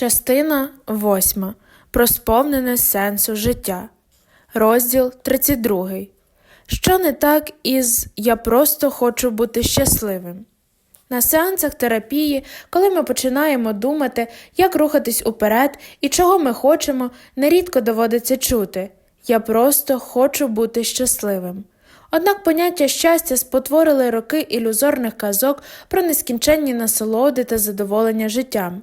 Частина 8. Про сповнене сенсу життя. Розділ 32. Що не так із Я просто хочу бути щасливим. На сеансах терапії, коли ми починаємо думати, як рухатись уперед і чого ми хочемо, нерідко доводиться чути Я просто хочу бути щасливим. Однак поняття щастя спотворили роки ілюзорних казок про нескінченні насолоди та задоволення життям.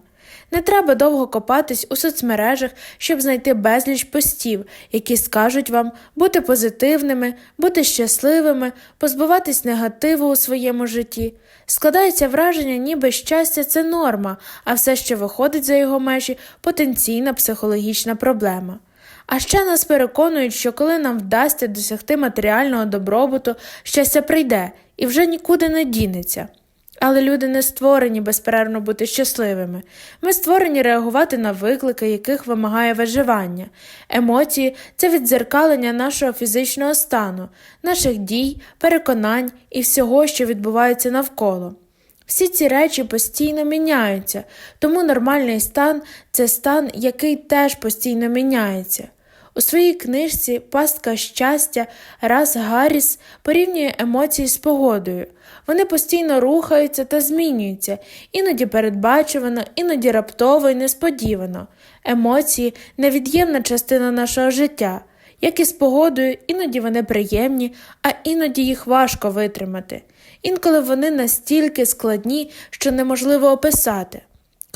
Не треба довго копатись у соцмережах, щоб знайти безліч постів, які скажуть вам бути позитивними, бути щасливими, позбуватись негативу у своєму житті. Складається враження, ніби щастя це норма, а все, що виходить за його межі, потенційна психологічна проблема. А ще нас переконують, що коли нам вдасться досягти матеріального добробуту, щастя прийде і вже нікуди не дінеться. Але люди не створені безперервно бути щасливими. Ми створені реагувати на виклики, яких вимагає виживання. Емоції це віддзеркалення нашого фізичного стану, наших дій, переконань і всього, що відбувається навколо. Всі ці речі постійно міняються, тому нормальний стан це стан, який теж постійно міняється. У своїй книжці Пастка щастя Раз Гарріс порівнює емоції з погодою. Вони постійно рухаються та змінюються, іноді передбачувано, іноді раптово і несподівано. Емоції невід'ємна частина нашого життя. Як і з погодою, іноді вони приємні, а іноді їх важко витримати. Інколи вони настільки складні, що неможливо описати.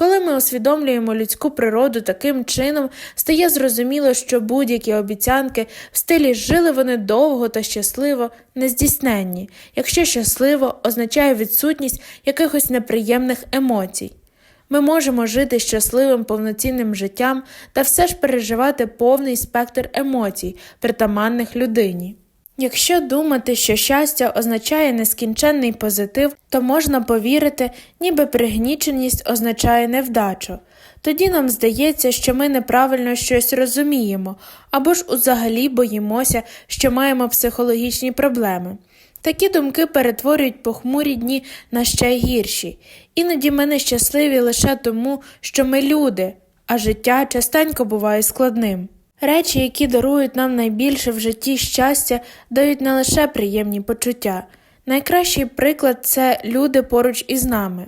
Коли ми усвідомлюємо людську природу таким чином, стає зрозуміло, що будь-які обіцянки в стилі жили вони довго та щасливо нездійсненні, якщо щасливо означає відсутність якихось неприємних емоцій. Ми можемо жити щасливим повноцінним життям та все ж переживати повний спектр емоцій, притаманних людині. Якщо думати, що щастя означає нескінченний позитив, то можна повірити, ніби пригніченість означає невдачу. Тоді нам здається, що ми неправильно щось розуміємо, або ж взагалі боїмося, що маємо психологічні проблеми. Такі думки перетворюють похмурі дні на ще гірші. Іноді ми нещасливі лише тому, що ми люди, а життя частенько буває складним. Речі, які дарують нам найбільше в житті щастя, дають не лише приємні почуття. Найкращий приклад це люди поруч із нами.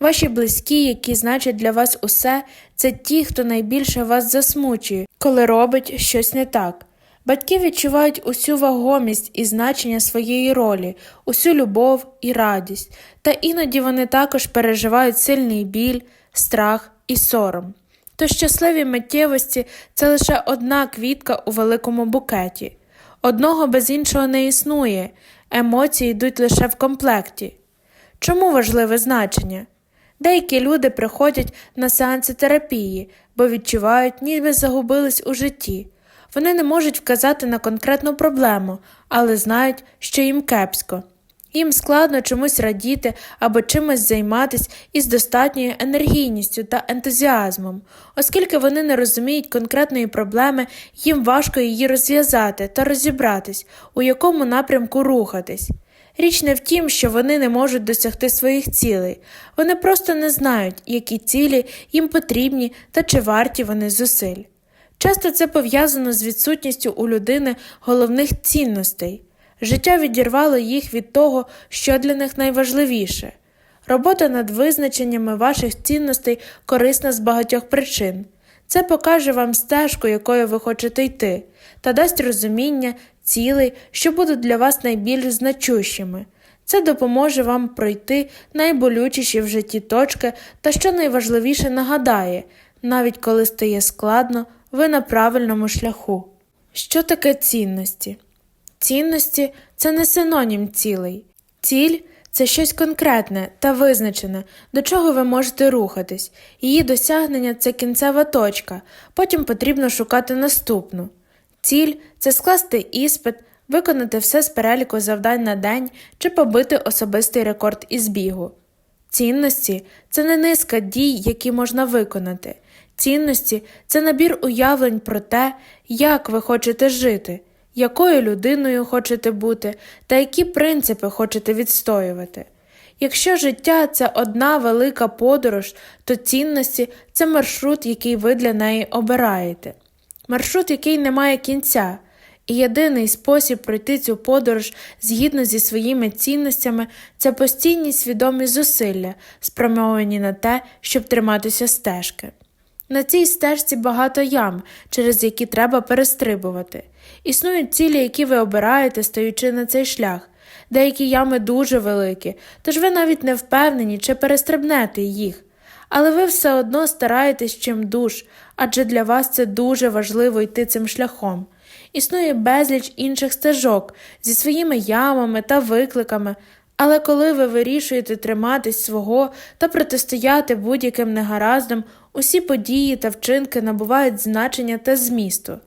Ваші близькі, які значать для вас усе, це ті, хто найбільше вас засмучує, коли робить щось не так. Батьки відчувають усю вагомість і значення своєї ролі, усю любов і радість, та іноді вони також переживають сильний біль, страх і сором. То щасливі миттєвості це лише одна квітка у великому букеті. Одного без іншого не існує, емоції йдуть лише в комплекті. Чому важливе значення? Деякі люди приходять на сеанси терапії, бо відчувають, ніби загубились у житті. Вони не можуть вказати на конкретну проблему, але знають, що їм кепсько. Їм складно чомусь радіти або чимось займатися із достатньою енергійністю та ентузіазмом, оскільки вони не розуміють конкретної проблеми, їм важко її розв'язати та розібратись, у якому напрямку рухатись. Річ не в тім, що вони не можуть досягти своїх цілей, вони просто не знають, які цілі їм потрібні та чи варті вони зусиль. Часто це пов'язано з відсутністю у людини головних цінностей. Життя відірвало їх від того, що для них найважливіше. Робота над визначеннями ваших цінностей корисна з багатьох причин. Це покаже вам стежку, якою ви хочете йти, та дасть розуміння, цілей, що будуть для вас найбільш значущими. Це допоможе вам пройти найболючіші в житті точки та, що найважливіше, нагадає, навіть коли стає складно, ви на правильному шляху. Що таке цінності? Цінності це не синонім цілей. Ціль це щось конкретне та визначене, до чого ви можете рухатись. Її досягнення це кінцева точка, потім потрібно шукати наступну. Ціль це скласти іспит, виконати все з переліку завдань на день чи побити особистий рекорд із бігу. Цінності це не низка дій, які можна виконати. Цінності це набір уявлень про те, як ви хочете жити якою людиною хочете бути та які принципи хочете відстоювати. Якщо життя це одна велика подорож, то цінності це маршрут, який ви для неї обираєте, маршрут, який не має кінця. І єдиний спосіб пройти цю подорож згідно зі своїми цінностями це постійні свідомі зусилля, спрямовані на те, щоб триматися стежки. На цій стежці багато ям, через які треба перестрибувати. Існують цілі, які ви обираєте, стаючи на цей шлях. Деякі ями дуже великі, тож ви навіть не впевнені, чи перестрибнете їх. Але ви все одно стараєтесь чим душ, адже для вас це дуже важливо йти цим шляхом. Існує безліч інших стежок зі своїми ямами та викликами, але коли ви вирішуєте триматись свого та протистояти будь-яким негараздам, усі події та вчинки набувають значення та змісту.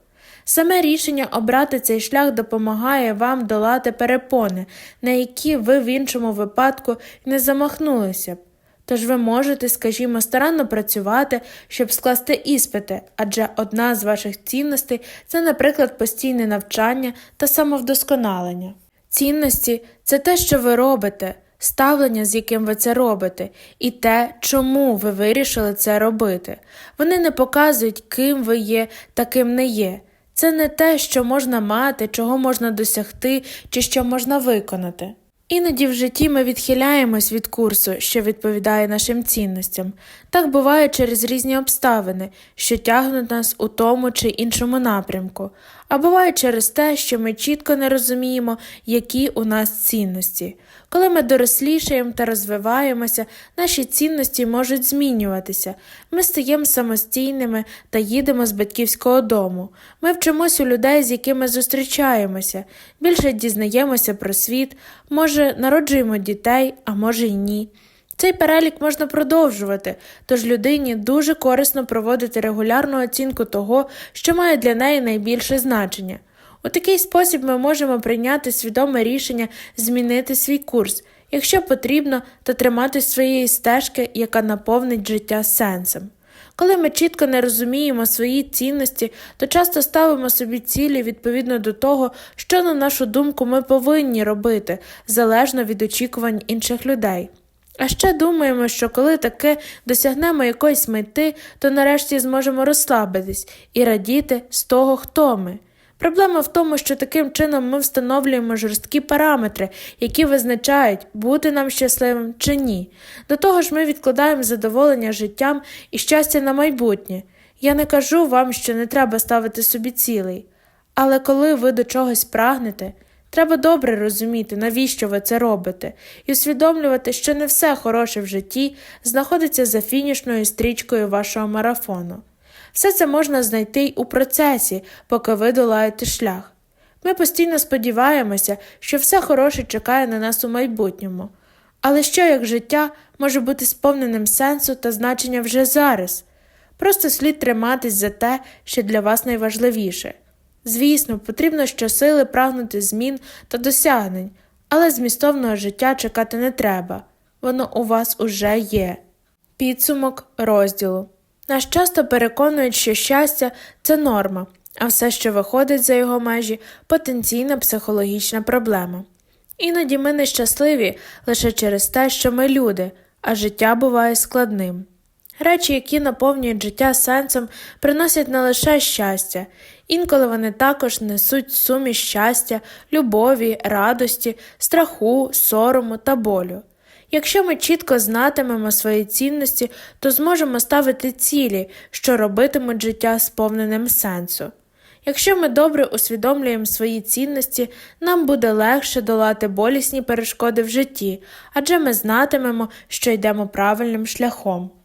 Саме рішення обрати цей шлях допомагає вам долати перепони, на які ви в іншому випадку не замахнулися б. Тож ви можете, скажімо, старанно працювати, щоб скласти іспити, адже одна з ваших цінностей це, наприклад, постійне навчання та самовдосконалення. Цінності це те, що ви робите, ставлення, з яким ви це робите, і те, чому ви вирішили це робити. Вони не показують, ким ви є та ким не є. Це не те, що можна мати, чого можна досягти чи що можна виконати. Іноді в житті ми відхиляємось від курсу, що відповідає нашим цінностям. Так буває через різні обставини, що тягнуть нас у тому чи іншому напрямку, а буває через те, що ми чітко не розуміємо, які у нас цінності. Коли ми дорослішаємо та розвиваємося, наші цінності можуть змінюватися. Ми стаємо самостійними та їдемо з батьківського дому. Ми вчимось у людей, з якими зустрічаємося, більше дізнаємося про світ, може, народжуємо дітей, а може й ні. Цей перелік можна продовжувати, тож людині дуже корисно проводити регулярну оцінку того, що має для неї найбільше значення. У такий спосіб ми можемо прийняти свідоме рішення змінити свій курс, якщо потрібно, то триматись своєї стежки, яка наповнить життя сенсом. Коли ми чітко не розуміємо свої цінності, то часто ставимо собі цілі відповідно до того, що, на нашу думку, ми повинні робити, залежно від очікувань інших людей. А ще думаємо, що коли таки досягнемо якоїсь мети, то нарешті зможемо розслабитись і радіти з того, хто ми. Проблема в тому, що таким чином ми встановлюємо жорсткі параметри, які визначають, бути нам щасливим чи ні. До того ж, ми відкладаємо задоволення життям і щастя на майбутнє. Я не кажу вам, що не треба ставити собі цілей. Але коли ви до чогось прагнете, треба добре розуміти, навіщо ви це робите, і усвідомлювати, що не все хороше в житті знаходиться за фінішною стрічкою вашого марафону. Все це можна знайти й у процесі, поки ви долаєте шлях. Ми постійно сподіваємося, що все хороше чекає на нас у майбутньому. Але що як життя може бути сповненим сенсу та значення вже зараз? Просто слід триматись за те, що для вас найважливіше. Звісно, потрібно щосили прагнути змін та досягнень, але змістовного життя чекати не треба воно у вас уже є. Підсумок розділу. Нас часто переконують, що щастя це норма, а все, що виходить за його межі, потенційна психологічна проблема. Іноді ми нещасливі лише через те, що ми люди, а життя буває складним. Речі, які наповнюють життя сенсом, приносять не лише щастя, інколи вони також несуть суміш щастя, любові, радості, страху, сорому та болю. Якщо ми чітко знатимемо свої цінності, то зможемо ставити цілі, що робитимуть життя сповненим сенсу. Якщо ми добре усвідомлюємо свої цінності, нам буде легше долати болісні перешкоди в житті, адже ми знатимемо, що йдемо правильним шляхом.